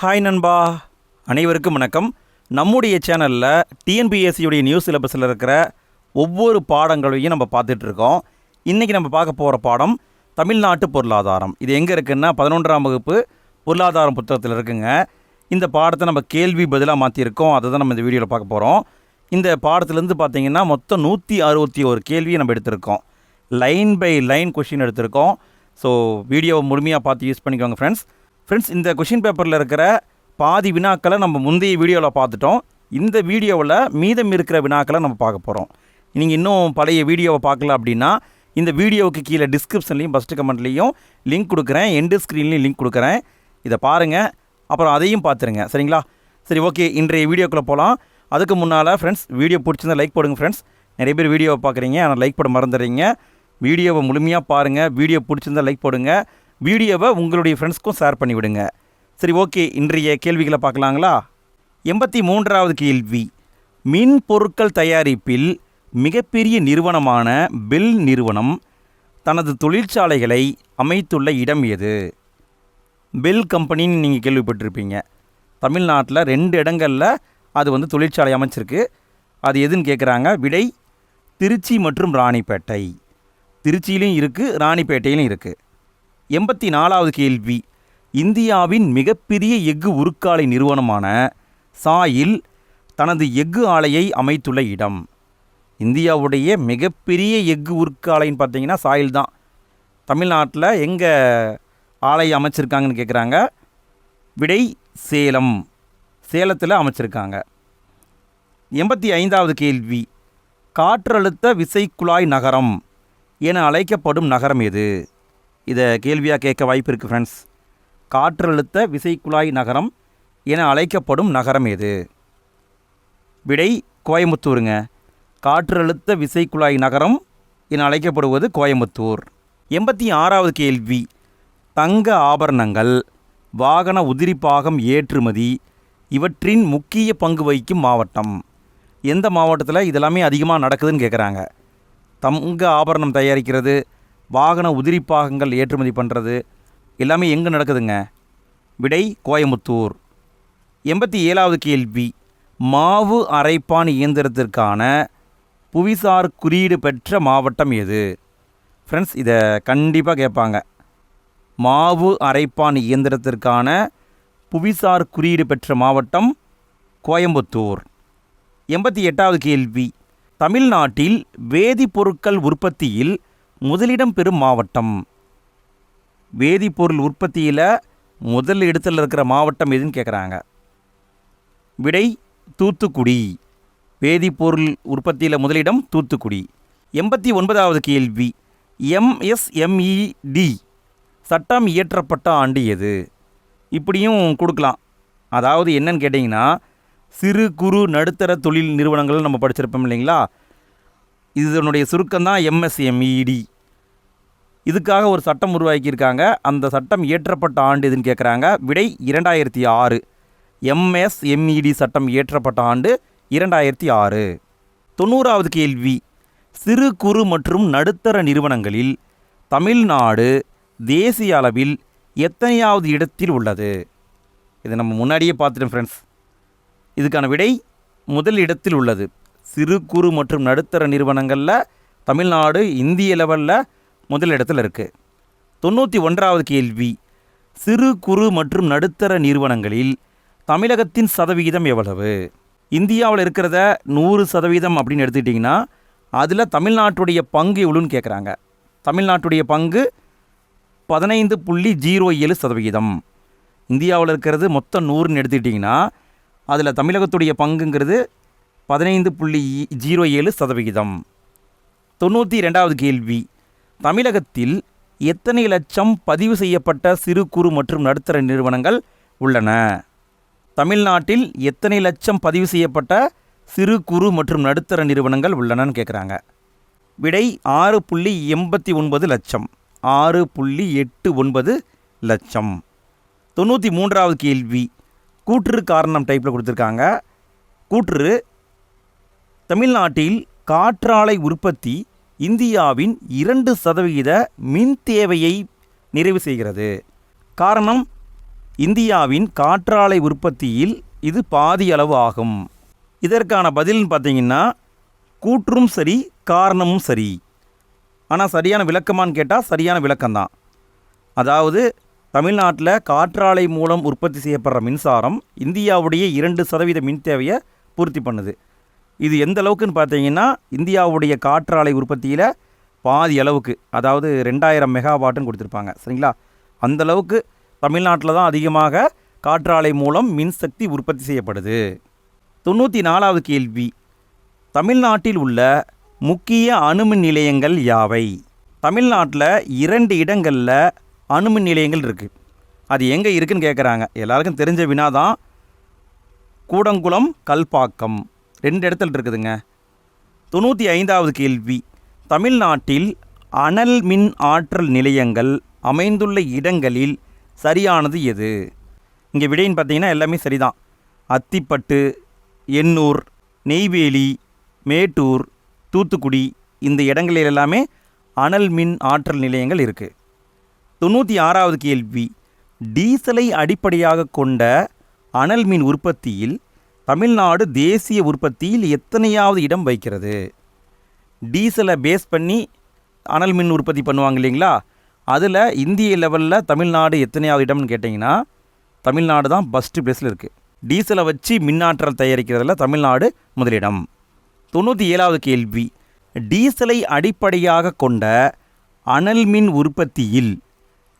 Hi நண்பா. அனைவருக்கும் வணக்கம். நம்முடைய சேனலில் டிஎன்பிஎஸ்சியுடைய நியூஸ் சிலபஸில் இருக்கிற ஒவ்வொரு பாடங்களையும் நம்ம பார்த்துட்ருக்கோம். இன்றைக்கி நம்ம பார்க்க போகிற பாடம் தமிழ்நாட்டு பொருளாதாரம். இது எங்கே இருக்குன்னா பதினொன்றாம் வகுப்பு பொருளாதாரம் புத்தகத்தில் இருக்குங்க. இந்த பாடத்தை நம்ம கேள்வி பதிலாக மாற்றிருக்கோம் அதை தான் நம்ம இந்த வீடியோவில் பார்க்க போகிறோம் இந்த பாடத்துலேருந்து பார்த்தீங்கன்னா மொத்தம் நூற்றி அறுபத்தி ஒரு கேள்வியை நம்ம எடுத்திருக்கோம். லைன் பை லைன் கொஷின் எடுத்திருக்கோம். ஸோ வீடியோவை முழுமையாக பார்த்து யூஸ் பண்ணிக்கோங்க ஃப்ரெண்ட்ஸ் ஃப்ரெண்ட்ஸ் இந்த கொஷின் பேப்பரில் இருக்கிற பாதி வினாக்களை நம்ம முந்தைய வீடியோவில் பார்த்துட்டோம். இந்த வீடியோவில் மீதம் இருக்கிற வினாக்களை நம்ம பார்க்க போகிறோம் நீங்கள் இன்னும் பழைய வீடியோவை பார்க்கல அப்படின்னா இந்த வீடியோவுக்கு கீழே டிஸ்கிரிப்ஷன்லையும் ஃபஸ்ட்டு கமெண்ட்லேயும் லிங்க் கொடுக்குறேன். எண்டு ஸ்க்ரீன்லேயும் லிங்க் கொடுக்குறேன். இதை பாருங்கள் அப்புறம் அதையும் பார்த்துருங்க. சரிங்களா? சரி ஓகே இன்றைய வீடியோக்குள்ளே போகலாம் அதுக்கு முன்னால் ஃப்ரெண்ட்ஸ் வீடியோ பிடிச்சிருந்தா லைக் போடுங்க ஃப்ரெண்ட்ஸ் நிறைய பேர் வீடியோவை பார்க்குறீங்க. ஆனால் லைக் போட மறந்துடுறீங்க. வீடியோவை முழுமையாக பாருங்கள் வீடியோ பிடிச்சிருந்தா லைக் போடுங்க. வீடியோவை உங்களுடைய ஃப்ரெண்ட்ஸ்க்கும் ஷேர் பண்ணிவிடுங்க. சரி ஓகே இன்றைய கேள்விகளை பார்க்கலாங்களா? எண்பத்தி மூன்றாவது கேள்வி. மின் பொருட்கள் தயாரிப்பில் மிகப்பெரிய நிறுவனமான பெல் நிறுவனம் தனது தொழிற்சாலைகளை அமைத்துள்ள இடம் எது? பெல் கம்பெனின்னு நீங்கள் கேள்விப்பட்டிருப்பீங்க. தமிழ்நாட்டில் ரெண்டு இடங்களில் அது வந்து தொழிற்சாலை அமைச்சிருக்கு. அது எதுன்னு கேட்குறாங்க விடை திருச்சி மற்றும் ராணிப்பேட்டை. திருச்சியிலையும் இருக்குது ராணிப்பேட்டையிலும் இருக்குது எண்பத்தி நாலாவது கேள்வி. இந்தியாவின் மிகப்பெரிய எஃகு உருக்காலை நிறுவனமான சாயில் தனது எஃகு ஆலையை அமைத்துள்ள இடம். இந்தியாவுடைய மிகப்பெரிய எஃகு உருக்காலைன்னு பார்த்தீங்கன்னா சாயில் தான். தமிழ்நாட்டில் எங்கே ஆலை அமைச்சிருக்காங்கன்னு கேட்குறாங்க விடை சேலம் சேலத்தில் அமைச்சிருக்காங்க. எண்பத்தி ஐந்தாவது கேள்வி. காற்றழுத்த விசைக்குழாய் நகரம் என அழைக்கப்படும் நகரம் எது? இதை கேள்வியாக கேட்க வாய்ப்பு இருக்குது ஃப்ரெண்ட்ஸ் காற்றழுத்த விசைக்குழாய் நகரம் என அழைக்கப்படும் நகரம் எது? விடை கோயமுத்தூருங்க காற்றழுத்த விசைக்குழாய் நகரம் என அழைக்கப்படுவது கோயம்புத்தூர். எண்பத்தி ஆறாவது கேள்வி. தங்க ஆபரணங்கள் வாகன உதிரிப்பாகம் ஏற்றுமதி இவற்றின் முக்கிய பங்கு வகிக்கும் மாவட்டம். எந்த மாவட்டத்தில் இதெல்லாமே அதிகமாக நடக்குதுன்னு கேட்குறாங்க தங்க ஆபரணம் தயாரிக்கிறது வாகன உதிரி பாகங்கள் ஏற்றுமதி பண்ணுறது எல்லாமே எங்கே நடக்குதுங்க? விடை கோயம்புத்தூர். எண்பத்தி ஏழாவது கேள்வி. மாவு அரைப்பான் இயந்திரத்திற்கான புவிசார் குறியீடு பெற்ற மாவட்டம் எது? ஃப்ரெண்ட்ஸ் இதை கண்டிப்பாக கேட்பாங்க. மாவு அரைப்பான் இயந்திரத்திற்கான புவிசார் குறியீடு பெற்ற மாவட்டம் கோயம்புத்தூர். எண்பத்தி எட்டாவது கேள்வி. தமிழ்நாட்டில் வேதிப்பொருட்கள் உற்பத்தியில் முதலிடம் பெறும் மாவட்டம். வேதிப்பொருள் உற்பத்தியில் முதல் இடத்துல இருக்கிற மாவட்டம் எதுன்னு கேட்குறாங்க விடை தூத்துக்குடி. வேதிப்பொருள் உற்பத்தியில் முதலிடம் தூத்துக்குடி. எண்பத்தி ஒன்பதாவது கேள்வி. எம்எஸ்எம்இடி சட்டம் இயற்றப்பட்ட ஆண்டு எது? இப்படியும் கொடுக்கலாம். அதாவது என்னன்னு கேட்டிங்கன்னா சிறு குறு நடுத்தர தொழில் நிறுவனங்கள் நம்ம படிச்சிருப்போம் இல்லைங்களா? இதனுடைய சுருக்கம் தான் எம்எஸ்எம்இடி இதுக்காக ஒரு சட்டம் உருவாக்கியிருக்காங்க. அந்த சட்டம் இயற்றப்பட்ட ஆண்டு எதுன்னு கேட்குறாங்க விடை இரண்டாயிரத்தி ஆறு. எம்எஸ்எம்இடி சட்டம் இயற்றப்பட்ட ஆண்டு இரண்டாயிரத்தி ஆறு. தொண்ணூறாவது கேள்வி. சிறு குறு மற்றும் நடுத்தர நிறுவனங்களில் தமிழ்நாடு தேசிய அளவில் எத்தனையாவது இடத்தில் உள்ளது? இதை நம்ம முன்னாடியே பார்த்துட்டோம் ஃப்ரெண்ட்ஸ் இதுக்கான விடை முதல் இடத்தில் உள்ளது. சிறு குறு மற்றும் நடுத்தர நிறுவனங்களில் தமிழ்நாடு இந்திய லெவலில் முதல் இடத்துல இருக்குது தொண்ணூற்றி ஒன்றாவது கேள்வி சிறு குறு மற்றும் நடுத்தர நிறுவனங்களில் தமிழகத்தின் சதவிகிதம் எவ்வளவு? இந்தியாவில் இருக்கிறத நூறு சதவீதம் அப்படின்னு எடுத்துக்கிட்டிங்கன்னா அதில் தமிழ்நாட்டுடைய பங்கு எவ்வளோன்னு கேட்குறாங்க தமிழ்நாட்டுடைய பங்கு பதினைந்து புள்ளி ஜீரோ ஏழு சதவிகிதம். இந்தியாவில் இருக்கிறது மொத்தம் நூறுன்னு எடுத்துக்கிட்டிங்கன்னா அதில் தமிழகத்துடைய பங்குங்கிறது பதினைந்து புள்ளி ஜீரோ ஏழு சதவிகிதம். தொண்ணூற்றி ரெண்டாவது கேள்வி. தமிழகத்தில் எத்தனை லட்சம் பதிவு செய்யப்பட்ட சிறு குறு மற்றும் நடுத்தர நிறுவனங்கள் உள்ளன? தமிழ்நாட்டில் எத்தனை லட்சம் பதிவு செய்யப்பட்ட சிறு குறு மற்றும் நடுத்தர நிறுவனங்கள் உள்ளனன்னு கேட்குறாங்க விடை ஆறு புள்ளி எண்பத்தி ஒன்பது லட்சம். ஆறு புள்ளி எட்டு ஒன்பது லட்சம். தொண்ணூற்றி மூன்றாவது கேள்வி. கூற்று காரணம் டைப்பில் கொடுத்துருக்காங்க. கூற்று தமிழ்நாட்டில் காற்றாலை உற்பத்தி இந்தியாவின் இரண்டு சதவிகித மின் தேவையை நிறைவு செய்கிறது. காரணம் இந்தியாவின் காற்றாலை உற்பத்தியில் இது பாதி அளவு ஆகும். இதற்கான பதில்னு பார்த்தீங்கன்னா கூற்றும் சரி காரணமும் சரி. ஆனால் சரியான விளக்கமான்னு கேட்டால் சரியான விளக்கம்தான். அதாவது தமிழ்நாட்டில் காற்றாலை மூலம் உற்பத்தி செய்யப்படுற மின்சாரம் இந்தியாவுடைய இரண்டு சதவீத மின் தேவையை பூர்த்தி பண்ணுது. இது எந்த அளவுக்குன்னு பார்த்தீங்கன்னா இந்தியாவுடைய காற்றாலை உற்பத்தியில் பாதி அளவுக்கு அதாவது ரெண்டாயிரம் மெகாவாட்டுன்னு கொடுத்துருப்பாங்க. சரிங்களா? அந்த அளவுக்கு தமிழ்நாட்டில் தான் அதிகமாக காற்றாலை மூலம் மின்சக்தி உற்பத்தி செய்யப்படுது. தொண்ணூற்றி நாலாவது கேள்வி. தமிழ்நாட்டில் உள்ள முக்கிய அணுமின் நிலையங்கள் யாவை? தமிழ்நாட்டில் இரண்டு இடங்களில் அணுமின் நிலையங்கள் இருக்குது அது எங்கே இருக்குதுன்னு கேட்குறாங்க எல்லாருக்கும் தெரிஞ்ச வினா தான் கூடங்குளம் கல்பாக்கம். ரெண்டு இடத்துல இருக்குதுங்க. தொண்ணூற்றி ஐந்தாவது கேள்வி. தமிழ்நாட்டில் அனல் மின் ஆற்றல் நிலையங்கள் அமைந்துள்ள இடங்களில் சரியானது எது? இங்கே விடைன்னு பார்த்தீங்கன்னா எல்லாமே சரிதான். அத்திப்பட்டு எண்ணூர் நெய்வேலி மேட்டூர் தூத்துக்குடி இந்த இடங்களில் எல்லாமே அனல் மின் ஆற்றல் நிலையங்கள் இருக்குது தொண்ணூற்றி ஆறாவது கேள்வி. டீசலை அடிப்படையாக கொண்ட அனல் மின் உற்பத்தியில் தமிழ்நாடு தேசிய உற்பத்தியில் எத்தனையாவது இடம் வைக்கிறது? டீசலை பேஸ் பண்ணி அனல் மின் உற்பத்தி பண்ணுவாங்க இல்லைங்களா? அதில் இந்திய லெவலில் தமிழ்நாடு எத்தனையாவது இடம்னு கேட்டிங்கன்னா தமிழ்நாடு தான் ஃபஸ்ட்டு பிளேஸில் இருக்குது டீசலை வச்சு மின்னாற்றல் தயாரிக்கிறதுல தமிழ்நாடு முதலிடம். தொண்ணூற்றி ஏழாவது கேள்வி. டீசலை அடிப்படையாக கொண்ட அனல் மின் உற்பத்தியில்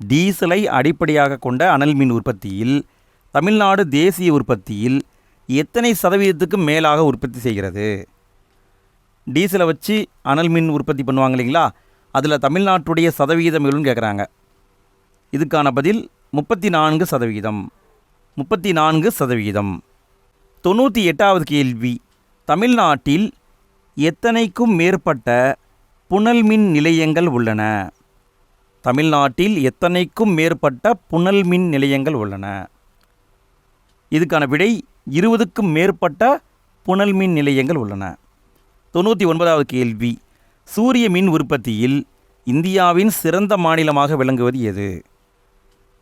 டீசலை அடிப்படையாக கொண்ட அனல் மின் உற்பத்தியில் தமிழ்நாடு தேசிய உற்பத்தியில் எத்தனை சதவீதத்துக்கு மேலாக உற்பத்தி செய்கிறது? டீசலை வச்சு அனல் மின் உற்பத்தி பண்ணுவாங்க இல்லைங்களா? அதில் தமிழ்நாட்டுடைய சதவீதம் எவ்வளோன்னு கேட்குறாங்க இதுக்கான பதில் முப்பத்தி நான்கு சதவீதம். முப்பத்தி நான்கு சதவீதம். தொண்ணூற்றி எட்டாவது கேள்வி. தமிழ்நாட்டில் எத்தனைக்கும் மேற்பட்ட புனல் மின் நிலையங்கள் உள்ளன? தமிழ்நாட்டில் எத்தனைக்கும் மேற்பட்ட புனல் மின் நிலையங்கள் உள்ளன? இதுக்கான விடை இருபதுக்கும் மேற்பட்ட புனல் மின் நிலையங்கள் உள்ளன. தொண்ணூற்றி ஒன்பதாவது கேள்வி சூரிய மின் உற்பத்தியில் இந்தியாவின் சிறந்த மாநிலமாக விளங்குவது எது?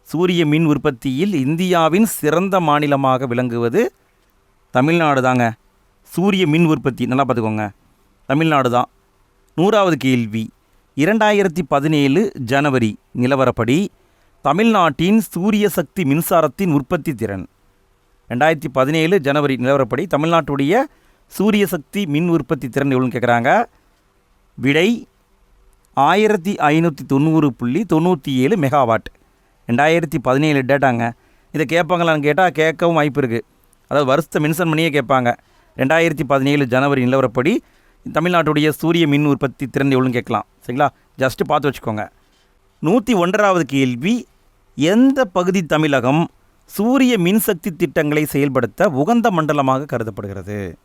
சூரிய மின் உற்பத்தியில் இந்தியாவின் சிறந்த மாநிலமாக விளங்குவது தமிழ்நாடு தாங்க. சூரிய மின் உற்பத்தி நல்லா பார்த்துக்கோங்க. தமிழ்நாடு தான். நூறாவது கேள்வி இரண்டாயிரத்தி பதினேழு ஜனவரி நிலவரப்படி தமிழ்நாட்டின் சூரிய சக்தி மின்சாரத்தின் உற்பத்தி திறன் ரெண்டாயிரத்தி பதினேழு ஜனவரி நிலவரப்படி தமிழ்நாட்டுடைய சூரிய சக்தி மின் உற்பத்தி திறன் எவ்வளோன்னு கேட்குறாங்க விடை ஆயிரத்தி ஐநூற்றி தொண்ணூறு புள்ளி தொண்ணூற்றி ஏழு மெகாவாட். ரெண்டாயிரத்தி பதினேழு டேட்டாங்க. இதை கேட்பாங்களான்னு கேட்டால் கேட்கவும் வாய்ப்பு இருக்குது அதாவது வருஷத்தை மென்ஷன் பண்ணியே கேட்பாங்க. ரெண்டாயிரத்தி பதினேழு ஜனவரி நிலவரப்படி தமிழ்நாட்டுடைய சூரிய மின் உற்பத்தி திறன் எவ்வளோன்னு கேட்கலாம். சரிங்களா? ஜஸ்ட்டு பார்த்து வச்சுக்கோங்க. நூற்றி ஒன்றாவது கேள்வி எந்த பகுதி தமிழகம் சூரிய மின்சக்தி திட்டங்களை செயல்படுத்த உகந்த மண்டலமாக கருதப்படுகிறது.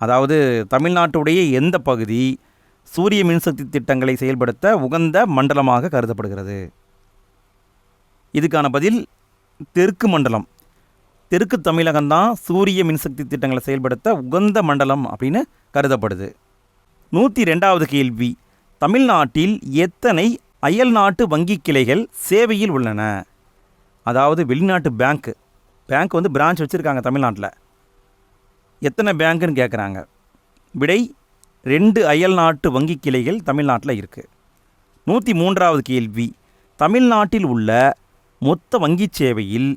அதாவது தமிழ்நாட்டுடைய எந்த பகுதி சூரிய மின்சக்தி திட்டங்களை செயல்படுத்த உகந்த மண்டலமாக கருதப்படுகிறது? இதுக்கான பதில் தெற்கு மண்டலம். தெற்கு தமிழகம்தான் சூரிய மின்சக்தி திட்டங்களை செயல்படுத்த உகந்த மண்டலம் அப்படின்னு கருதப்படுது. நூற்றி ரெண்டாவது கேள்வி தமிழ்நாட்டில் எத்தனை அயல்நாட்டு வங்கிக் வங்கி கிளைகள் சேவையில் உள்ளன? அதாவது வெளிநாட்டு பேங்க்கு பேங்க் வந்து பிரான்ச் வச்சுருக்காங்க தமிழ்நாட்டில். எத்தனை பேங்க்குன்னு கேட்குறாங்க விடை ரெண்டு அயல் நாட்டு வங்கி கிளைகள் தமிழ்நாட்டில் இருக்குது நூற்றி மூன்றாவது கேள்வி தமிழ்நாட்டில் உள்ள மொத்த வங்கிச் சேவையில்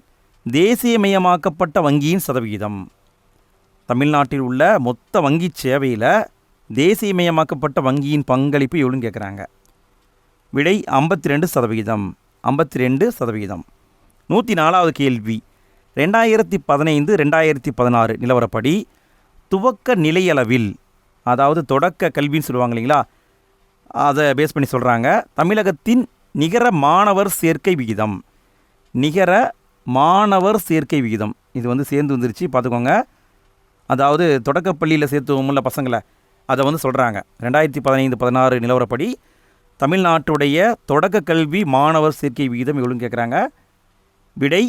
தேசியமயமாக்கப்பட்ட வங்கியின் சதவிகிதம். தமிழ்நாட்டில் உள்ள மொத்த வங்கிச் சேவையில் தேசியமயமாக்கப்பட்ட வங்கியின் பங்களிப்பு எவ்வளோன்னு கேட்குறாங்க விடை ஐம்பத்தி ரெண்டு சதவிகிதம் ஐம்பத்தி ரெண்டு சதவிகிதம். நூற்றி நாலாவது கேள்வி. ரெண்டாயிரத்தி பதினைந்து ரெண்டாயிரத்தி பதினாறு நிலவரப்படி துவக்க நிலையளவில் அதாவது தொடக்க கல்வின்னு சொல்லுவாங்க இல்லைங்களா? அதை பேஸ் பண்ணி சொல்கிறாங்க தமிழகத்தின் நிகர மாணவர் சேர்க்கை விகிதம். நிகர மாணவர் சேர்க்கை விகிதம். இது வந்து சேர்ந்து வந்துருச்சு. பார்த்துக்கோங்க. அதாவது தொடக்கப்பள்ளியில் சேர்த்துவோம்ல பசங்களை அதை வந்து சொல்கிறாங்க ரெண்டாயிரத்தி பதினைந்து பதினாறு நிலவரப்படி தமிழ்நாட்டுடைய தொடக்க கல்வி மாணவர் சேர்க்கை விகிதம் எவ்வளோன்னு கேட்குறாங்க விடை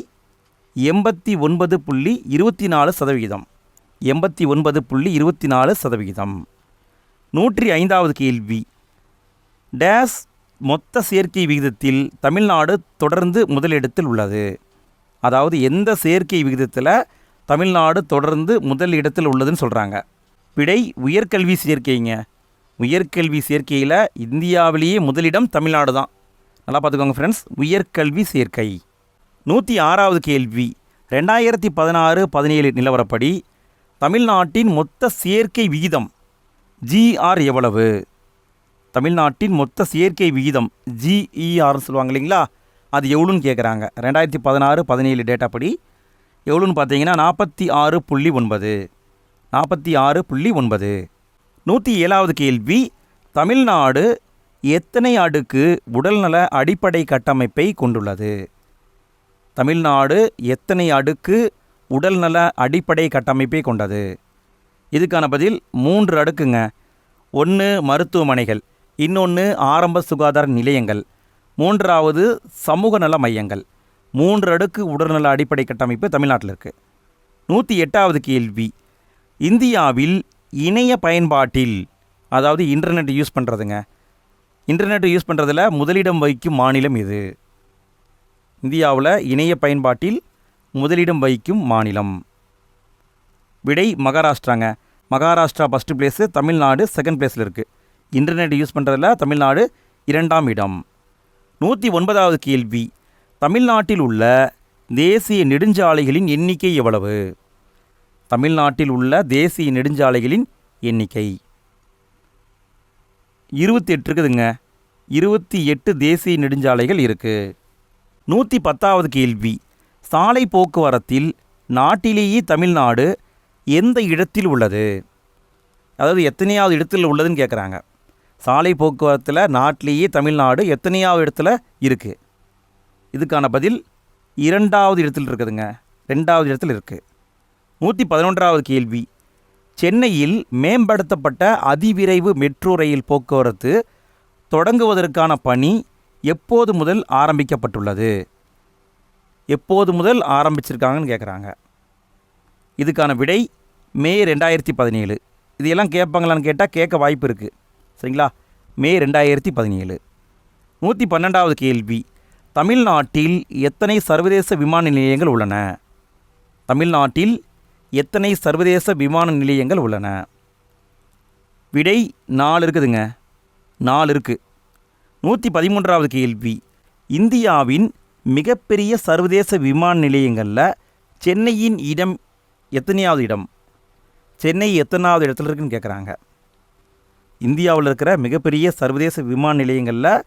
எண்பத்தி ஒன்பது புள்ளி இருபத்தி நாலு சதவிகிதம். எண்பத்தி ஒன்பது புள்ளி இருபத்தி நாலு சதவிகிதம். நூற்றி ஐந்தாவது கேள்வி. டேஸ் மொத்த சேர்க்கை விகிதத்தில் தமிழ்நாடு தொடர்ந்து முதலிடத்தில் உள்ளது. அதாவது எந்த சேர்க்கை விகிதத்தில் தமிழ்நாடு தொடர்ந்து முதல் இடத்தில் உள்ளதுன்னு சொல்கிறாங்க விடை உயர்கல்வி சேர்க்கைங்க. உயர்கல்வி சேர்க்கையில் இந்தியாவிலேயே முதலிடம் தமிழ்நாடு தான். நல்லா பார்த்துக்கோங்க ஃப்ரெண்ட்ஸ் உயர்கல்வி சேர்க்கை. நூற்றி ஆறாவது கேள்வி. ரெண்டாயிரத்தி பதினாறு பதினேழு நிலவரப்படி தமிழ்நாட்டின் மொத்த சேர்க்கை விகிதம் ஜிஆர் எவ்வளவு? தமிழ்நாட்டின் மொத்த சேர்க்கை விகிதம் ஜிஇஆர்னு சொல்லுவாங்க இல்லைங்களா? அது எவ்வளோன்னு கேட்குறாங்க ரெண்டாயிரத்தி பதினாறு பதினேழு டேட்டா படி எவ்வளோன்னு பார்த்தீங்கன்னா நாற்பத்தி ஆறு புள்ளி ஒன்பது. நாற்பத்தி ஆறு புள்ளி ஒன்பது. நூற்றி ஏழாவது கேள்வி தமிழ்நாடு எத்தனை அடுக்கு உடல்நல அடிப்படை கட்டமைப்பை கொண்டுள்ளது? தமிழ்நாடு எத்தனை அடுக்கு உடல்நல அடிப்படை கட்டமைப்பை கொண்டது? இதுக்கான பதில் மூன்று அடுக்குங்க. ஒன்று மருத்துவமனைகள் இன்னொன்று ஆரம்ப சுகாதார நிலையங்கள் மூன்றாவது சமூக நல மையங்கள். மூன்று அடுக்கு உடல்நல அடிப்படை கட்டமைப்பு தமிழ்நாட்டில் இருக்குது நூற்றி எட்டாவது கேள்வி இந்தியாவில் இணைய பயன்பாட்டில் அதாவது இன்டர்நெட் யூஸ் பண்ணுறதுங்க இன்டர்நெட் யூஸ் பண்ணுறதுல முதலிடம் வகிக்கும் மாநிலம் இது இந்தியாவில் இணைய பயன்பாட்டில் முதலிடம் வகிக்கும் மாநிலம். விடை மகாராஷ்டிராங்க. Maharashtra first place Tamil Nadu second பிளேஸில் இருக்குது இன்டர்நெட் யூஸ் பண்ணுறதுல தமிழ்நாடு இரண்டாம் இடம். நூற்றி ஒன்பதாவது கேள்வி. தமிழ்நாட்டில் உள்ள தேசிய நெடுஞ்சாலைகளின் எண்ணிக்கை எவ்வளவு? தமிழ்நாட்டில் உள்ள தேசிய நெடுஞ்சாலைகளின் எண்ணிக்கை. இருபத்தி எட்டு இருக்குதுங்க. இருபத்தி எட்டு தேசிய நெடுஞ்சாலைகள் இருக்குது நூற்றி பத்தாவது கேள்வி. சாலை போக்குவரத்தில் நாட்டிலேயே தமிழ்நாடு எந்த இடத்தில் உள்ளது? அதாவது எத்தனையாவது இடத்தில் உள்ளதுன்னு கேட்குறாங்க சாலை போக்குவரத்தில் நாட்டிலேயே தமிழ்நாடு எத்தனையாவது இடத்துல இருக்குது இதுக்கான பதில் இரண்டாவது இடத்தில் இருக்குதுங்க. ரெண்டாவது இடத்தில் இருக்குது நூற்றி பதினொன்றாவது கேள்வி. சென்னையில் மேம்படுத்தப்பட்ட அதிவிரைவு மெட்ரோ ரயில் போக்குவரத்து தொடங்குவதற்கான பணி எப்போது முதல் ஆரம்பிக்கப்பட்டுள்ளது? எப்போது முதல் ஆரம்பிச்சிருக்காங்கன்னு கேட்குறாங்க இதுக்கான விடை மே ரெண்டாயிரத்தி பதினேழு. இதையெல்லாம் கேட்பாங்களான்னு கேட்டால் கேட்க வாய்ப்பு இருக்குது சரிங்களா? மே ரெண்டாயிரத்தி பதினேழு. நூற்றி பன்னெண்டாவது கேள்வி. தமிழ்நாட்டில் எத்தனை சர்வதேச விமான நிலையங்கள் உள்ளன? தமிழ்நாட்டில் எத்தனை சர்வதேச விமான நிலையங்கள் உள்ளன? விடை நாலு இருக்குதுங்க. நாலு இருக்குது நூற்றி பதிமூன்றாவது கேள்வி. இந்தியாவின் மிகப்பெரிய சர்வதேச விமான நிலையங்களில் சென்னையின் இடம் எத்தனையாவது இடம்? சென்னை எத்தனாவது இடத்துல இருக்குன்னு கேட்குறாங்க இந்தியாவில் இருக்கிற மிகப்பெரிய சர்வதேச விமான நிலையங்களில்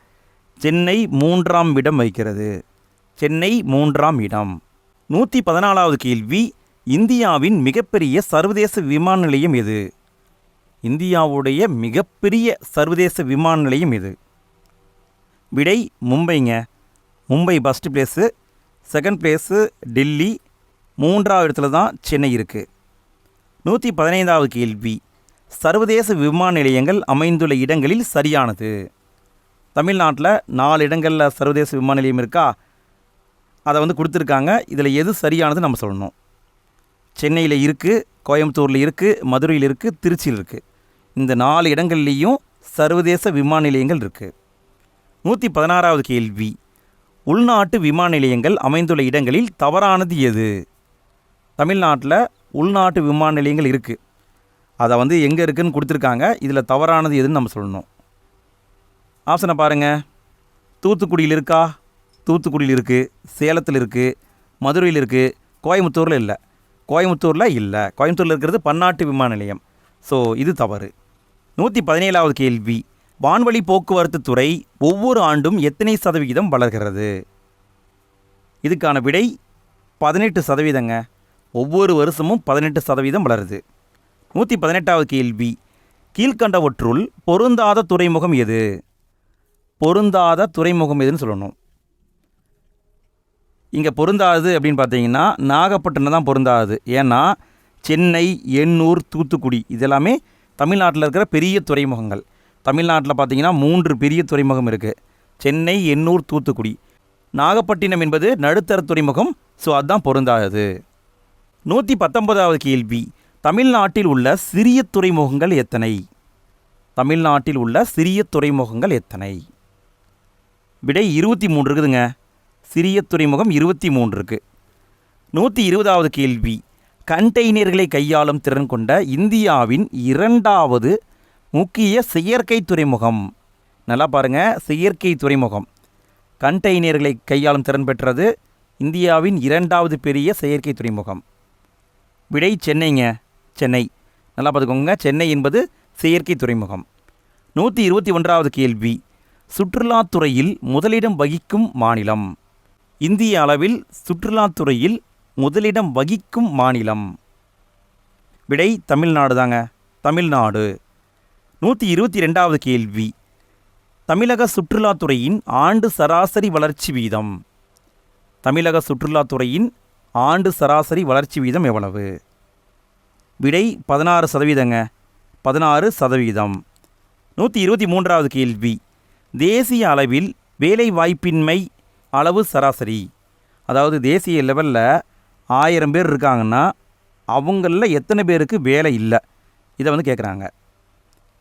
சென்னை மூன்றாம் இடம் வகிக்கிறது. சென்னை மூன்றாம் இடம். நூற்றி பதினாலாவது கேள்வி இந்தியாவின் மிகப்பெரிய சர்வதேச விமான நிலையம் எது? இந்தியாவுடைய மிகப்பெரிய சர்வதேச விமான நிலையம் எது? விடை மும்பைங்க. Mumbai first place second place Delhi. மூன்றாவது இடத்துல தான் சென்னை இருக்குது நூற்றி பதினைந்தாவது கேள்வி. சர்வதேச விமான நிலையங்கள் அமைந்துள்ள இடங்களில் சரியானது. தமிழ்நாட்டில் நாலு இடங்களில் சர்வதேச விமான நிலையம் இருக்கா? அதை வந்து கொடுத்துருக்காங்க. இதில் எது சரியானது நம்ம சொல்லணும். சென்னையில் இருக்குது கோயம்புத்தூரில் இருக்குது மதுரையில் இருக்குது திருச்சியில் இருக்குது இந்த நாலு இடங்கள்லேயும் சர்வதேச விமான நிலையங்கள் இருக்குது நூற்றி பதினாறாவது கேள்வி. உள்நாட்டு விமான நிலையங்கள் அமைந்துள்ள இடங்களில் தவறானது எது? தமிழ்நாட்டில் உள்நாட்டு விமான நிலையங்கள் இருக்குது அதை வந்து எங்கே இருக்குதுன்னு கொடுத்துருக்காங்க. இதில் தவறானது எதுன்னு நம்ம சொல்லணும். ஆப்ஷனை பாருங்கள் தூத்துக்குடியில் இருக்கா? தூத்துக்குடியில் இருக்குது சேலத்தில் இருக்குது மதுரையில் இருக்குது கோயம்புத்தூரில் இல்லை. கோயம்புத்தூரில் இல்லை. கோயம்புத்தூரில் இருக்கிறது பன்னாட்டு விமான நிலையம். ஸோ இது தவறு. நூற்றி பதினேழாவது கேள்வி. வான்வழி போக்குவரத்து துறை ஒவ்வொரு ஆண்டும் எத்தனை சதவிகிதம் வளர்கிறது? இதுக்கான விடை பதினெட்டு சதவீதங்க. ஒவ்வொரு வருஷமும் பதினெட்டு சதவீதம் வளருது. நூற்றி பதினெட்டாவது கேள்வி. கீழ்கண்டவற்றுள் பொருந்தாத துறைமுகம் எது? பொருந்தாத துறைமுகம் எதுன்னு சொல்லணும். இங்கே பொருந்தாது அப்படின்னு பார்த்தீங்கன்னா நாகப்பட்டினம் தான் பொருந்தாது. ஏன்னா சென்னை எண்ணூர் தூத்துக்குடி இதெல்லாமே தமிழ்நாட்டில் இருக்கிற பெரிய துறைமுகங்கள். தமிழ்நாட்டில் பார்த்திங்கன்னா மூன்று பெரிய துறைமுகம் இருக்குது சென்னை எண்ணூர் தூத்துக்குடி. நாகப்பட்டினம் என்பது நடுத்தர துறைமுகம் ஸோ அதுதான் பொருந்தாது நூற்றி பத்தொன்பதாவது கேள்வி. தமிழ்நாட்டில் உள்ள சிறிய துறைமுகங்கள் எத்தனை? தமிழ்நாட்டில் உள்ள சிறிய துறைமுகங்கள் எத்தனை? விடை இருபத்தி மூன்று இருக்குதுங்க. சிறிய துறைமுகம் இருபத்தி மூன்று இருக்குது நூற்றி இருபதாவது கேள்வி. கண்டெய்னர்களை கையாளும் திறன் கொண்ட இந்தியாவின் இரண்டாவது முக்கிய செயற்கை துறைமுகம். நல்லா பாருங்கள் செயற்கை துறைமுகம். கண்டெய்னர்களை கையாளும் திறன் பெற்றது இந்தியாவின் இரண்டாவது பெரிய செயற்கை துறைமுகம். விடை சென்னைங்க சென்னை. நல்லா பார்த்துக்கோங்க சென்னை என்பது செயற்கை துறைமுகம். நூற்றி இருபத்தி ஒன்றாவது கேள்வி சுற்றுலாத்துறையில் முதலிடம் வகிக்கும் மாநிலம். இந்திய அளவில் சுற்றுலாத்துறையில் முதலிடம் வகிக்கும் மாநிலம். விடை தமிழ்நாடு தாங்க தமிழ்நாடு. நூற்றி இருபத்தி ரெண்டாவது கேள்வி. தமிழக சுற்றுலாத்துறையின் ஆண்டு சராசரி வளர்ச்சி வீதம். தமிழக சுற்றுலாத்துறையின் ஆண்டு சராசரி வளர்ச்சி வீதம் எவ்வளவு? விடை பதினாறு சதவீதங்க. பதினாறு சதவீதம். நூற்றி இருபத்தி மூன்றாவது கேள்வி. தேசிய அளவில் வேலை வாய்ப்பின்மை அளவு சராசரி. அதாவது தேசிய லெவலில் ஆயிரம் பேர் இருக்காங்கன்னா அவங்களில் எத்தனை பேருக்கு வேலை இல்லை? இதை வந்து கேட்குறாங்க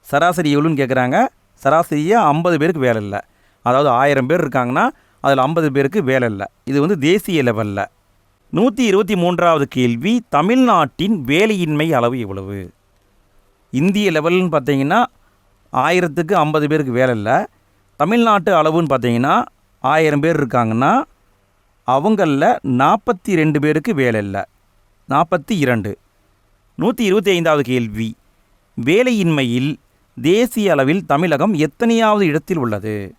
சராசரி எவ்வளோன்னு கேட்குறாங்க? சராசரியாக ஐம்பது பேருக்கு வேலை இல்லை. அதாவது ஆயிரம் பேர் இருக்காங்கன்னா அதில் ஐம்பது பேருக்கு வேலை இல்லை. இது வந்து தேசிய லெவலில். நூற்றி இருபத்தி மூன்றாவது கேள்வி தமிழ்நாட்டின் வேலையின்மை அளவு எவ்வளவு? இந்திய லெவல்னு பார்த்தீங்கன்னா ஆயிரத்துக்கு ஐம்பது பேருக்கு வேலை இல்லை. தமிழ்நாட்டு அளவுன்னு பார்த்தீங்கன்னா ஆயிரம் பேர் இருக்காங்கன்னா அவங்களில் நாற்பத்தி ரெண்டு பேருக்கு வேலை இல்லை. நாற்பத்தி இரண்டு. நூற்றி இருபத்தி ஐந்தாவது கேள்வி வேலையின்மையில் தேசிய அளவில் தமிழகம் எத்தனையாவது இடத்தில் உள்ளது?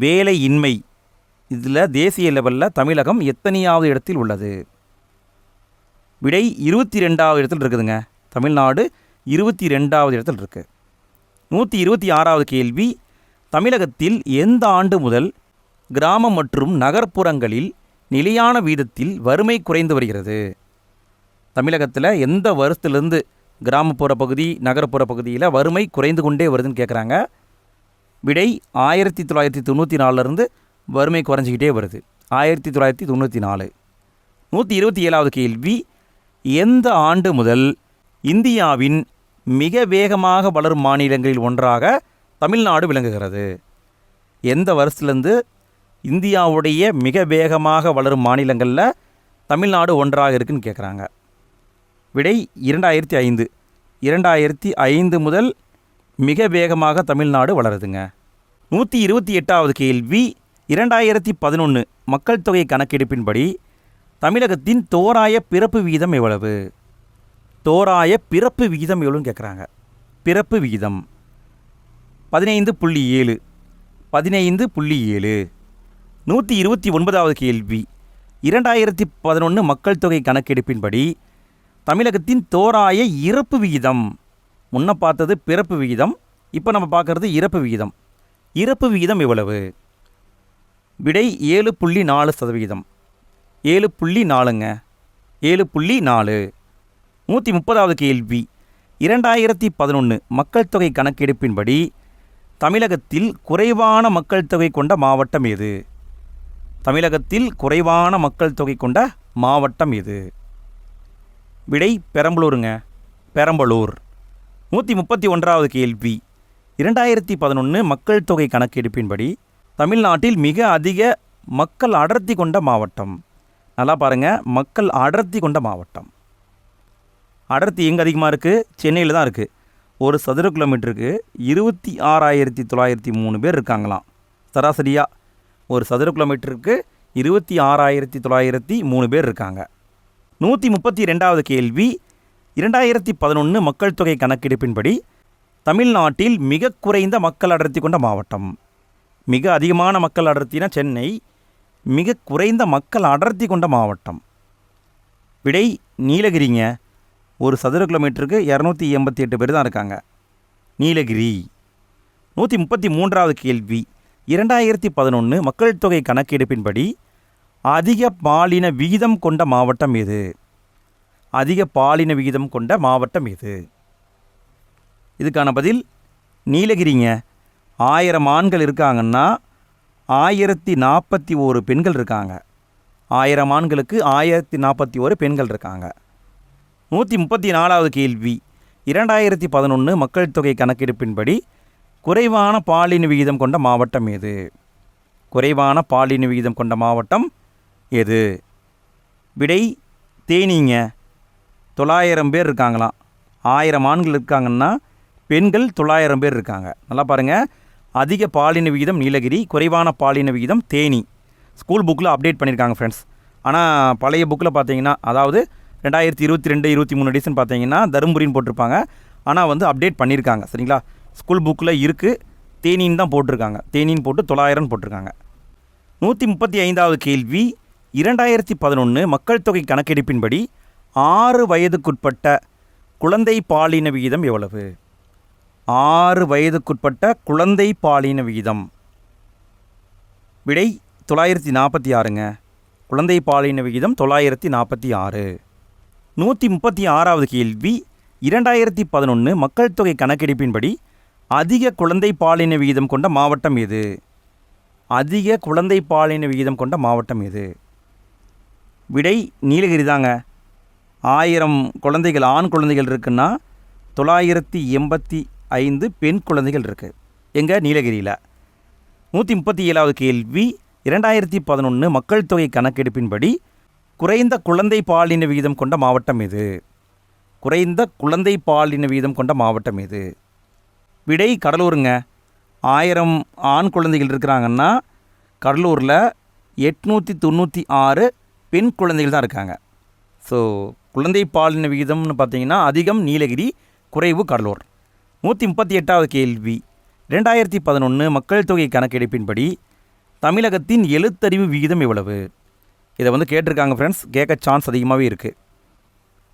வேலையின்மை. இதில் தேசிய லெவலில் தமிழகம் எத்தனையாவது இடத்தில் உள்ளது? விடை இருபத்தி ரெண்டாவது இடத்தில் இருக்குதுங்க. தமிழ்நாடு இருபத்தி ரெண்டாவது இடத்தில் இருக்குது நூற்றி இருபத்தி ஆறாவது கேள்வி தமிழகத்தில் எந்த ஆண்டு முதல் கிராமம் மற்றும் நகர்ப்புறங்களில் நிலையான வீதத்தில் வறுமை குறைந்து வருகிறது? தமிழகத்தில் எந்த வருஷத்துலேருந்து கிராமப்புற பகுதி நகர்ப்புற பகுதியில் வறுமை குறைந்து கொண்டே வருதுன்னு கேட்குறாங்க விடை ஆயிரத்தி தொள்ளாயிரத்தி தொண்ணூற்றி நாலுலேருந்து வறுமை குறைஞ்சிக்கிட்டே வருது. ஆயிரத்தி தொள்ளாயிரத்தி தொண்ணூற்றி நாலு. நூற்றி இருபத்தி ஏழாவது கேள்வி எந்த ஆண்டு முதல் இந்தியாவின் மிக வேகமாக வளரும் மாநிலங்களில் ஒன்றாக தமிழ்நாடு விளங்குகிறது? எந்த வருஷத்துலேருந்து இந்தியாவுடைய மிக வேகமாக வளரும் மாநிலங்களில் தமிழ்நாடு ஒன்றாக இருக்குன்னு கேட்குறாங்க விடை இரண்டாயிரத்தி ஐந்து. இரண்டாயிரத்தி ஐந்து முதல் மிக வேகமாக தமிழ்நாடு வளருதுங்க. நூற்றி இருபத்தி எட்டாவது கேள்வி இரண்டாயிரத்தி பதினொன்று மக்கள் தொகை கணக்கெடுப்பின்படி தமிழகத்தின் தோராய பிறப்பு விகிதம் எவ்வளவு? தோராய பிறப்பு விகிதம் எவ்வளோன்னு கேட்குறாங்க பிறப்பு விகிதம் பதினைந்து புள்ளி ஏழு பதினைந்து புள்ளி ஏழு. நூற்றி இருபத்தி ஒன்பதாவது கேள்வி இரண்டாயிரத்தி பதினொன்று மக்கள் தொகை கணக்கெடுப்பின்படி தமிழகத்தின் தோராய இறப்பு விகிதம். முன்ன பார்த்தது பிறப்பு விகிதம் இப்போ நம்ம பார்க்குறது இறப்பு விகிதம். இறப்பு விகிதம் எவ்வளவு? விடை ஏழு புள்ளி நாலு சதவிகிதம். ஏழு புள்ளி நாலுங்க. ஏழு புள்ளி நாலு. நூற்றி முப்பதாவது கேள்வி. இரண்டாயிரத்தி பதினொன்று மக்கள் தொகை கணக்கெடுப்பின்படி தமிழகத்தில் குறைவான மக்கள் தொகை கொண்ட மாவட்டம் எது? தமிழகத்தில் குறைவான மக்கள் தொகை கொண்ட மாவட்டம் எது? விடை பெரம்பலூருங்க. பெரம்பலூர். நூற்றி முப்பத்தி ஒன்றாவது கேள்வி. இரண்டாயிரத்தி பதினொன்று மக்கள் தொகை கணக்கெடுப்பின்படி தமிழ்நாட்டில் மிக அதிக மக்கள் அடர்த்தி கொண்ட மாவட்டம். நல்லா பாருங்கள் மக்கள் அடர்த்தி கொண்ட மாவட்டம். அடர்த்தி எங்கே அதிகமாக இருக்குது சென்னையில் தான் இருக்குது ஒரு சதுர கிலோமீட்டருக்கு இருபத்தி ஆறாயிரத்தி தொள்ளாயிரத்தி மூணு பேர் இருக்காங்களாம். சராசரியாக ஒரு சதுர கிலோமீட்டருக்கு இருபத்தி ஆறாயிரத்தி தொள்ளாயிரத்தி மூணு பேர் இருக்காங்க. நூற்றி முப்பத்தி ரெண்டாவது கேள்வி. இரண்டாயிரத்தி பதினொன்று மக்கள் தொகை கணக்கெடுப்பின்படி தமிழ்நாட்டில் மிக குறைந்த மக்கள் அடர்த்தி கொண்ட மாவட்டம். மிக அதிகமான மக்கள் அடர்த்தினா சென்னை. மிக குறைந்த மக்கள் அடர்த்தி கொண்ட மாவட்டம். விடை நீலகிரிங்க. ஒரு சதுர கிலோமீட்டருக்கு இரநூத்தி எண்பத்தி எட்டு பேர் தான் இருக்காங்க. நீலகிரி. நூற்றி முப்பத்தி மூன்றாவது கேள்வி. இரண்டாயிரத்தி பதினொன்று மக்கள் தொகை கணக்கெடுப்பின்படி அதிக பாலின விகிதம் கொண்ட மாவட்டம் எது? அதிக பாலின விகிதம் கொண்ட மாவட்டம் எது? இதுக்கான பதில் நீலகிரிங்க. ஆயிரம் ஆண்கள் இருக்காங்கன்னா ஆயிரத்தி நாற்பத்தி ஓரு பெண்கள் இருக்காங்க. ஆயிரம் ஆண்களுக்கு ஆயிரத்தி நாற்பத்தி ஓரு பெண்கள் இருக்காங்க. நூற்றி முப்பத்தி நாலாவது கேள்வி. இரண்டாயிரத்தி பதினொன்று மக்கள் தொகை கணக்கெடுப்பின்படி குறைவான பாலின விகிதம் கொண்ட மாவட்டம் எது? குறைவான பாலின விகிதம் கொண்ட மாவட்டம் எது? விடை தேனீங்க. தொள்ளாயிரம் பேர் இருக்காங்களாம். ஆயிரம் ஆண்கள் இருக்காங்கன்னா பெண்கள் தொள்ளாயிரம் பேர் இருக்காங்க. நல்லா பாருங்கள் அதிக பாலின விகிதம் நீலகிரி குறைவான பாலின விகிதம் தேனி. ஸ்கூல் புக்கில் அப்டேட் பண்ணியிருக்காங்க ஃப்ரெண்ட்ஸ் ஆனால் பழைய புக்கில் பார்த்தீங்கன்னா அதாவது ரெண்டாயிரத்தி இருபத்தி ரெண்டு இருபத்தி மூணு எடிஷன் பார்த்தீங்கன்னா தருமபுரின்னு போட்டிருப்பாங்க. ஆனால் வந்து அப்டேட் பண்ணியிருக்காங்க சரிங்களா? ஸ்கூல் புக்கில் இருக்குது தேனின்னு தான் போட்டிருக்காங்க. தேனின்னு போட்டு தொள்ளாயிரம் போட்டிருக்காங்க. நூற்றி முப்பத்தி ஐந்தாவது கேள்வி. இரண்டாயிரத்தி பதினொன்று மக்கள் தொகை கணக்கெடுப்பின்படி ஆறு வயதுக்குட்பட்ட குழந்தை பாலின விகிதம் எவ்வளவு? ஆறு வயதுக்குட்பட்ட குழந்தை பாலின விகிதம். விடை தொள்ளாயிரத்தி நாற்பத்தி ஆறுங்க. குழந்தை பாலின விகிதம் தொள்ளாயிரத்தி நாற்பத்தி ஆறு. நூற்றி முப்பத்தி ஆறாவது கேள்வி. இரண்டாயிரத்தி பதினொன்று மக்கள் தொகை கணக்கெடுப்பின்படி அதிக குழந்தை பாலின விகிதம் கொண்ட மாவட்டம் எது? அதிக குழந்தை பாலின விகிதம் கொண்ட மாவட்டம் எது? விடை நீலகிரி தாங்க. ஆயிரம் குழந்தைகள் ஆண் குழந்தைகள் இருக்குன்னா தொள்ளாயிரத்தி எண்பத்தி ஐந்து பெண் குழந்தைகள் இருக்குது எங்கே? நீலகிரியில். நூற்றி முப்பத்தி ஏழாவது கேள்வி இரண்டாயிரத்தி பதினொன்று மக்கள் தொகை கணக்கெடுப்பின்படி குறைந்த குழந்தை பாலின விகிதம் கொண்ட மாவட்டம் எது? குறைந்த குழந்தை பாலின விகிதம் கொண்ட மாவட்டம் எது? விடை கடலூருங்க. ஆயிரம் ஆண் குழந்தைகள் இருக்கிறாங்கன்னா கடலூரில் எட்நூற்றி தொண்ணூற்றி ஆறு பெண் குழந்தைகள் தான் இருக்காங்க. ஸோ குழந்தை பாலின விகிதம்னு பார்த்தீங்கன்னா அதிகம் நீலகிரி குறைவு கடலூர். நூற்றி முப்பத்தி எட்டாவது கேள்வி. ரெண்டாயிரத்தி பதினொன்று மக்கள் தொகை கணக்கெடுப்பின்படி தமிழகத்தின் எழுத்தறிவு விகிதம் எவ்வளவு? இதை வந்து கேட்டிருக்காங்க ஃப்ரெண்ட்ஸ் கேட்க சான்ஸ் அதிகமாகவே இருக்குது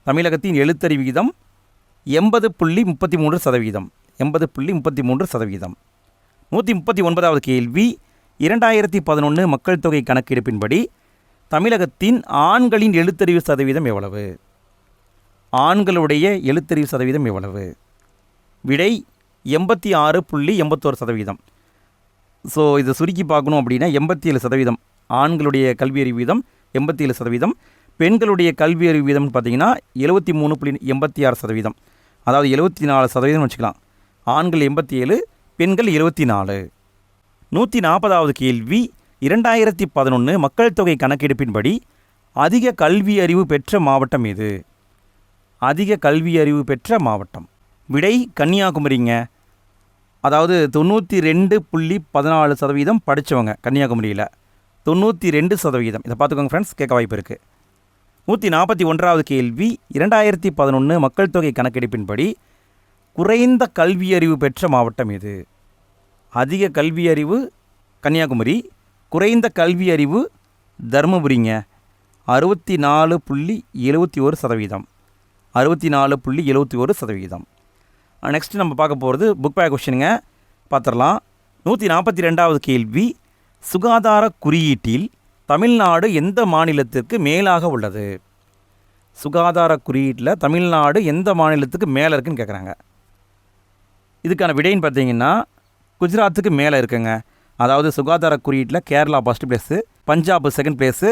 தமிழகத்தின் எழுத்தறிவு விகிதம் எண்பது புள்ளி முப்பத்தி மூன்று சதவீதம். எண்பது புள்ளி முப்பத்தி மூன்று சதவீதம். நூற்றி முப்பத்தி ஒன்பதாவது கேள்வி. இரண்டாயிரத்தி பதினொன்று மக்கள் தொகை கணக்கெடுப்பின்படி தமிழகத்தின் ஆண்களின் எழுத்தறிவு சதவீதம் எவ்வளவு? ஆண்களுடைய எழுத்தறிவு சதவீதம் எவ்வளவு? விடை எண்பத்தி ஆறு புள்ளி எண்பத்தோரு சதவீதம். ஸோ இதை சுருக்கி பார்க்கணும் அப்படின்னா எண்பத்தி ஏழு சதவீதம். ஆண்களுடைய கல்வியறிவு வீதம் எண்பத்தி ஏழு சதவீதம். பெண்களுடைய கல்வியறிவு வீதம்னு பார்த்தீங்கன்னா எழுபத்தி மூணு புள்ளி எண்பத்தி ஆறு சதவீதம். அதாவது எழுபத்தி நாலு சதவீதம் வச்சுக்கலாம். ஆண்கள் எண்பத்தி ஏழு பெண்கள் இருபத்தி நாலு. நூற்றி நாற்பதாவது கேள்வி இரண்டாயிரத்தி பதினொன்று மக்கள் தொகை கணக்கெடுப்பின்படி அதிக கல்வி அறிவு பெற்ற மாவட்டம் எது? அதிக கல்வி அறிவு பெற்ற மாவட்டம். விடை கன்னியாகுமரிங்க. அதாவது தொண்ணூற்றி ரெண்டு புள்ளி பதினாலு சதவீதம் படித்தவங்க கன்னியாகுமரியில். தொண்ணூற்றி ரெண்டு சதவீதம். இதை பார்த்துக்கோங்க ஃப்ரெண்ட்ஸ் கேட்க வாய்ப்பு இருக்குது நூற்றி நாற்பத்தி ஒன்றாவது கேள்வி. இரண்டாயிரத்தி பதினொன்று மக்கள் தொகை கணக்கெடுப்பின்படி குறைந்த கல்வி அறிவு பெற்ற மாவட்டம் எது? அதிக கல்வி அறிவு கன்னியாகுமரி குறைந்த கல்வி அறிவு தருமபுரிங்க. அறுபத்தி நாலு புள்ளி எழுபத்தி ஒரு சதவீதம். அறுபத்தி நாலு புள்ளி எழுபத்தி ஒரு சதவீதம். நெக்ஸ்ட் நம்ம பார்க்க போகிறது புக் பேக் கொஷனுங்க பார்த்துடலாம். நூற்றி நாற்பத்தி ரெண்டாவது கேள்வி. சுகாதார குறியீட்டில் தமிழ்நாடு எந்த மாநிலத்திற்கு மேலாக உள்ளது? சுகாதார குறியீட்டில் தமிழ்நாடு எந்த மாநிலத்துக்கு மேலே இருக்குன்னு கேட்குறாங்க இதுக்கான விடைன்னு பார்த்தீங்கன்னா குஜராத்துக்கு மேலே இருக்குங்க. அதாவது சுகாதார குறியீட்டில் Kerala first place Punjab second place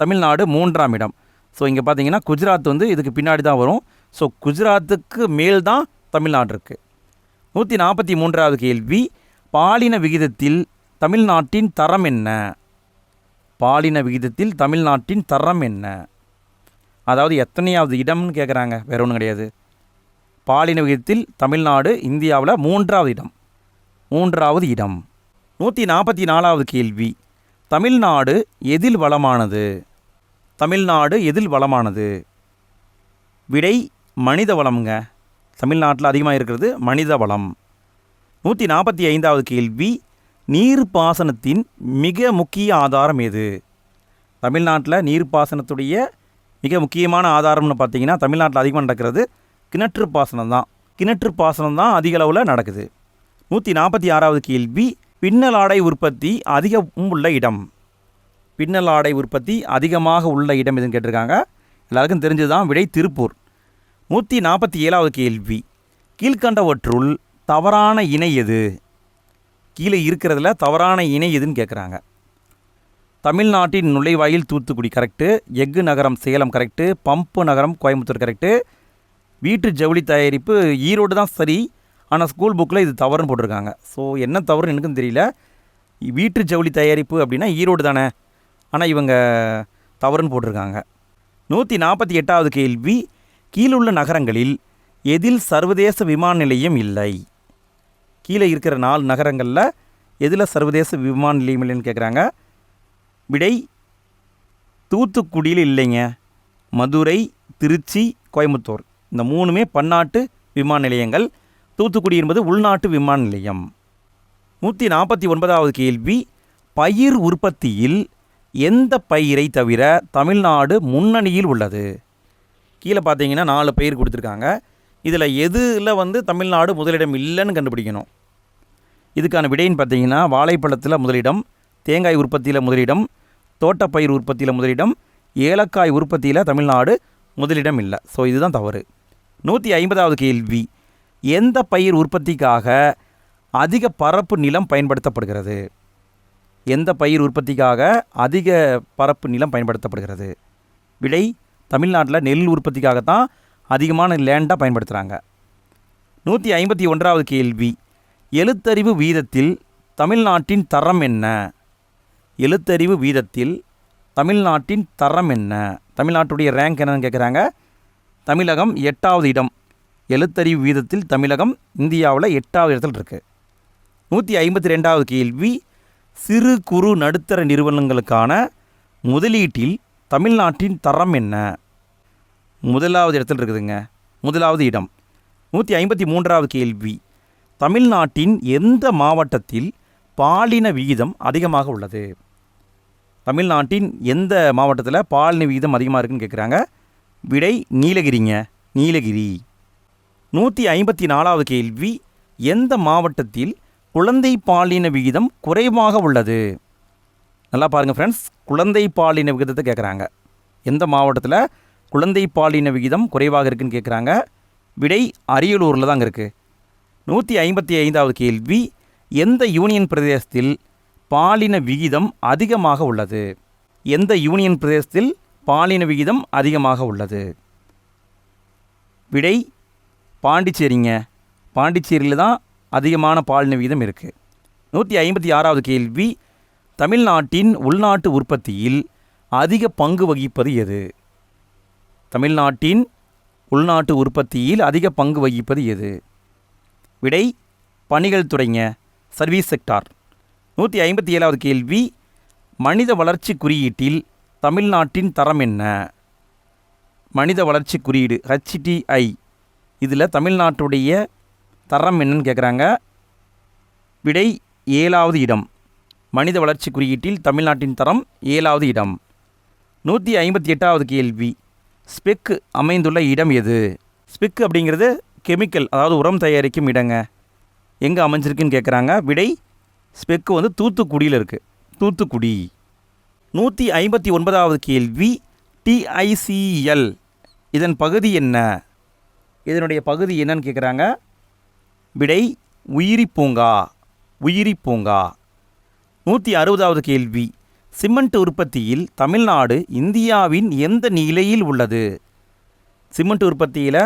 Tamil Nadu மூன்றாம் இடம். ஸோ இங்கே பார்த்தீங்கன்னா குஜராத் வந்து இதுக்கு பின்னாடி தான் வரும். ஸோ குஜராத்துக்கு மேல் தான் தமிழ்நாடு இருக்குது நூற்றி நாற்பத்தி மூன்றாவது கேள்வி பாலின விகிதத்தில் தமிழ்நாட்டின் தரம் என்ன? பாலின விகிதத்தில் தமிழ்நாட்டின் தரம் என்ன? அதாவது எத்தனையாவது இடம்னு கேட்குறாங்க வேற ஒன்றும் கிடையாது. பாலின விகிதத்தில் தமிழ்நாடு இந்தியாவில் மூன்றாவது இடம். மூன்றாவது இடம். நூற்றி நாற்பத்தி நாலாவது கேள்வி. தமிழ்நாடு எதில் வளமானது? தமிழ்நாடு எதில் வளமானது? விடை மனித வளம்ங்க தமிழ்நாட்டில் அதிகமாக இருக்கிறது மனித வளம் நூற்றி நாற்பத்தி ஐந்தாவது கேள்வி நீர்ப்பாசனத்தின் மிக முக்கிய ஆதாரம் எது? தமிழ்நாட்டில் நீர்ப்பாசனத்துடைய மிக முக்கியமான ஆதாரம்னு பார்த்தீங்கன்னா தமிழ்நாட்டில் அதிகமாக நடக்கிறது கிணற்று பாசனம் தான். கிணற்று பாசனம் தான் அதிக அளவில் நடக்குது. நூற்றி நாற்பத்தி ஆறாவது கேள்வி பின்னலாடை உற்பத்தி அதிகம் உள்ள இடம். பின்னலாடை உற்பத்தி அதிகமாக உள்ள இடம் எதுன்னு கேட்டிருக்காங்க. எல்லாருக்கும் தெரிஞ்சதுதான் விடை திருப்பூர். நூற்றி நாற்பத்தி ஏழாவது கேள்வி. கீழ்கண்டவற்றுள் தவறான இணை எது? கீழே இருக்கிறதுல தவறான இணை எதுன்னு கேட்குறாங்க. தமிழ்நாட்டின் நுழைவாயில் தூத்துக்குடி கரெக்டு எஃகு நகரம் சேலம் கரெக்டு பம்பு நகரம் கோயம்புத்தூர் கரெக்டு வீட்டு ஜவுளி தயாரிப்பு ஈரோடு தான் சரி ஆனால் ஸ்கூல் புக்கில் இது தவறுன்னு போட்டிருக்காங்க. ஸோ என்ன தவறுன்னு எனக்கும் தெரியல. வீட்டு ஜவுளி தயாரிப்பு அப்படின்னா ஈரோடு தானே. ஆனால் இவங்க தவறுன்னு போட்டிருக்காங்க. நூற்றி நாற்பத்தி எட்டாவது கேள்வி கீழுள்ள நகரங்களில் எதில் சர்வதேச விமான நிலையம் இல்லை? கீழே இருக்கிற நாலு நகரங்களில் எதில் சர்வதேச விமான நிலையம் இல்லைன்னு கேட்குறாங்க விடை தூத்துக்குடியில் இல்லைங்க. மதுரை திருச்சி கோயம்புத்தூர். இந்த மூணுமே பன்னாட்டு விமான நிலையங்கள். தூத்துக்குடி என்பது உள்நாட்டு விமான நிலையம். நூற்றி நாற்பத்தி ஒன்பதாவது கேள்வி பயிர் உற்பத்தியில் எந்த பயிரை தவிர தமிழ்நாடு முன்னணியில் உள்ளது? கீழே பார்த்தீங்கன்னா நாலு பயிர் கொடுத்துருக்காங்க. இதில் எதில் வந்து தமிழ்நாடு முதலிடம் இல்லைன்னு கண்டுபிடிக்கணும். இதுக்கான விடைன்னு பார்த்தீங்கன்னா வாழைப்பழத்தில் முதலிடம் தேங்காய் உற்பத்தியில் முதலிடம் தோட்டப்பயிர் உற்பத்தியில் முதலிடம் ஏலக்காய் உற்பத்தியில் தமிழ்நாடு முதலிடம் இல்லை. ஸோ இதுதான் தவறு. நூற்றி ஐம்பதாவது கேள்வி எந்த பயிர் உற்பத்திக்காக அதிக பரப்பு நிலம் பயன்படுத்தப்படுகிறது? எந்த பயிர் உற்பத்திக்காக அதிக பரப்பு நிலம் பயன்படுத்தப்படுகிறது? விடை தமிழ்நாட்டில் நெல் உற்பத்திக்காகத்தான் அதிகமான லேண்டாக பயன்படுத்துகிறாங்க நூற்றி ஐம்பத்தி ஒன்றாவது கேள்வி எழுத்தறிவு வீதத்தில் தமிழ்நாட்டின் தரம் என்ன? எழுத்தறிவு வீதத்தில் தமிழ்நாட்டின் தரம் என்ன? தமிழ்நாட்டுடைய ரேங்க் என்னன்னு கேட்குறாங்க தமிழகம் எட்டாவது இடம். எழுத்தறிவு வீதத்தில் தமிழகம் இந்தியாவில் எட்டாவது இடத்துல இருக்குது நூற்றி ஐம்பத்தி ரெண்டாவது கேள்வி சிறு குறு நடுத்தர நிறுவனங்களுக்கான முதலீட்டில் தமிழ்நாட்டின் தரம் என்ன? முதலாவது இடத்துல இருக்குதுங்க. முதலாவது இடம். நூற்றி ஐம்பத்தி மூன்றாவது கேள்வி தமிழ்நாட்டின் எந்த மாவட்டத்தில் பாலின விகிதம் அதிகமாக உள்ளது? தமிழ்நாட்டின் எந்த மாவட்டத்தில் பாலின விகிதம் அதிகமாக இருக்குன்னு கேட்குறாங்க விடை நீலகிரிங்க. நீலகிரி. நூற்றி ஐம்பத்தி நாலாவது கேள்வி எந்த மாவட்டத்தில் குழந்தை பாலின விகிதம் குறைவாக உள்ளது? நல்லா பாருங்கள் ஃப்ரெண்ட்ஸ் குழந்தை பாலின விகிதத்தை கேட்குறாங்க எந்த மாவட்டத்தில் குழந்தை பாலின விகிதம் குறைவாக இருக்குன்னு கேட்குறாங்க விடை அரியலூரில் தாங்க இருக்குது நூற்றி ஐம்பத்தி ஐந்தாவது கேள்வி எந்த யூனியன் பிரதேசத்தில் பாலின விகிதம் அதிகமாக உள்ளது? எந்த யூனியன் பிரதேசத்தில் பாலின விகிதம் அதிகமாக உள்ளது? விடை பாண்டிச்சேரிங்க. பாண்டிச்சேரியில் தான் அதிகமான பாலின விகிதம் இருக்குது நூற்றி ஐம்பத்தி ஆறாவது கேள்வி தமிழ்நாட்டின் உள்நாட்டு உற்பத்தியில் அதிக பங்கு வகிப்பது எது? தமிழ்நாட்டின் உள்நாட்டு உற்பத்தியில் அதிக பங்கு வகிப்பது எது? விடை பணிகள் துறைங்க சர்வீஸ் செக்டார். நூற்றி ஐம்பத்தி ஏழாவது கேள்வி மனித வளர்ச்சி குறியீட்டில் தமிழ்நாட்டின் தரம் என்ன? மனித வளர்ச்சி குறியீடு ஹச்டிஐ இதில் தமிழ்நாட்டுடைய தரம் என்னன்னு கேட்குறாங்க. விடை ஏழாவது இடம். மனித வளர்ச்சி குறியீட்டில் தமிழ்நாட்டின் தரம் ஏழாவது இடம். நூற்றி ஐம்பத்தி எட்டாவது கேள்வி. ஸ்பெக் அமைந்துள்ள இடம் எது? ஸ்பெக் அப்படிங்கிறது கெமிக்கல் அதாவது உரம் தயாரிக்கும் இடங்க. எங்கே அமைஞ்சிருக்குன்னு கேட்குறாங்க. விடை ஸ்பெக்கு வந்து தூத்துக்குடியில் இருக்குது தூத்துக்குடி. நூற்றி ஐம்பத்தி ஒன்பதாவது கேள்வி. டிஐசிஎல் இதன் பகுதி என்ன? இதனுடைய பகுதி என்னன்னு கேட்குறாங்க விடை உயிரி பூங்கா உயிரி பூங்கா. நூற்றி அறுபதாவது கேள்வி. சிமெண்ட் உற்பத்தியில் தமிழ்நாடு இந்தியாவின் எந்த நிலையில் உள்ளது? சிமெண்ட் உற்பத்தியில்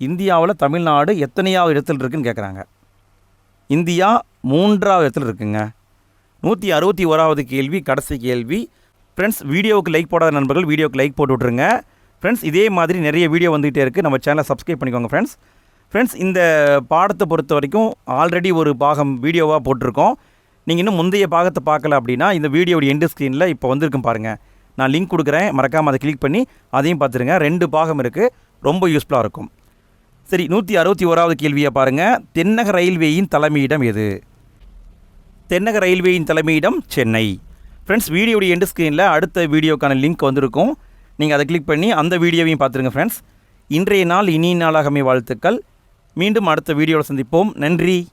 இந்தியாவில் தமிழ்நாடு எத்தனையாவது இடத்துல இருக்குன்னு கேட்குறாங்க இந்தியா மூன்றாவது இடத்துல இருக்குங்க. நூற்றி அறுபத்தி ஓராவது கேள்வி கடைசி கேள்வி. ஃப்ரெண்ட்ஸ் வீடியோவுக்கு லைக் போடாத நண்பர்கள் வீடியோவுக்கு லைக் போட்டு விட்ருங்க ஃப்ரெண்ட்ஸ் இதே மாதிரி நிறைய வீடியோ வந்துகிட்டே இருக்குது நம்ம சேனலை சப்ஸ்கிரைப் பண்ணிக்கோங்க ஃப்ரெண்ட்ஸ் ஃப்ரெண்ட்ஸ் இந்த பாடத்தை பொறுத்த வரைக்கும் ஆல்ரெடி ஒரு பாகம் வீடியோவாக போட்டிருக்கோம். நீங்கள் இன்னும் முந்தைய பாகத்தை பார்க்கல அப்படின்னா இந்த வீடியோடைய எண்டு ஸ்க்ரீனில் இப்போ வந்திருக்கும் பாருங்கள் நான் லிங்க் கொடுக்குறேன். மறக்காமல் அதை கிளிக் பண்ணி அதையும் பார்த்துருங்க. ரெண்டு பாகம் இருக்குது ரொம்ப யூஸ்ஃபுல்லாக இருக்கும். சரி நூற்றி அறுபத்தி ஓராவது கேள்வியை பாருங்கள் தென்னக ரயில்வேயின் தலைமையிடம் எது? தென்னக ரயில்வேயின் தலைமையிடம் சென்னை. ஃப்ரெண்ட்ஸ் வீடியோடைய எண்டு ஸ்க்ரீனில் அடுத்த வீடியோக்கான லிங்க் வந்திருக்கும். நீங்கள் அதை கிளிக் பண்ணி அந்த வீடியோவையும் பார்த்துருங்க ஃப்ரெண்ட்ஸ் இன்றைய நாள் இனிய நாளாகமே வாழ்த்துக்கள். மீண்டும் அடுத்த வீடியோவில் சந்திப்போம். நன்றி.